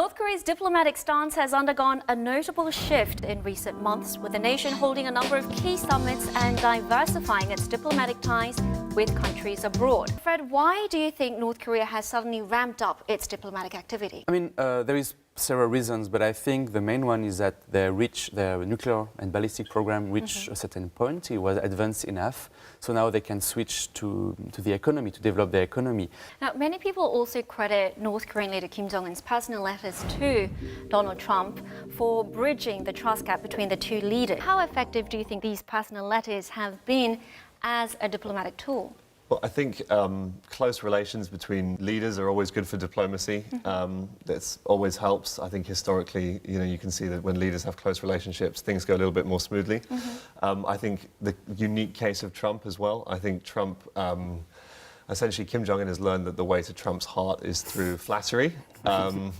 North Korea's diplomatic stance has undergone a notable shift in recent months, with the nation holding a number of key summits and diversifying its diplomatic ties with countries abroad. Fred, why do you think North Korea has suddenly ramped up its diplomatic activity? I mean, uh, there is several reasons, but I think the main one is that they reached their nuclear and ballistic program reached a certain point. It was advanced enough, so now they can switch to, to the economy to develop their economy. Now, many people also credit North Korean leader Kim Jong un's personal letters to Donald Trump for bridging the trust gap between the two leaders. How effective do you think these personal letters have been as a diplomatic tool? Well, I think um, close relations between leaders are always good for diplomacy. Um, that always helps. I think historically, you know, you can see that when leaders have close relationships, things go a little bit more smoothly. Um, I think the unique case of Trump as well. I think Trump. Um, Essentially, Kim Jong Un has learned that the way to Trump's heart is through flattery. Um,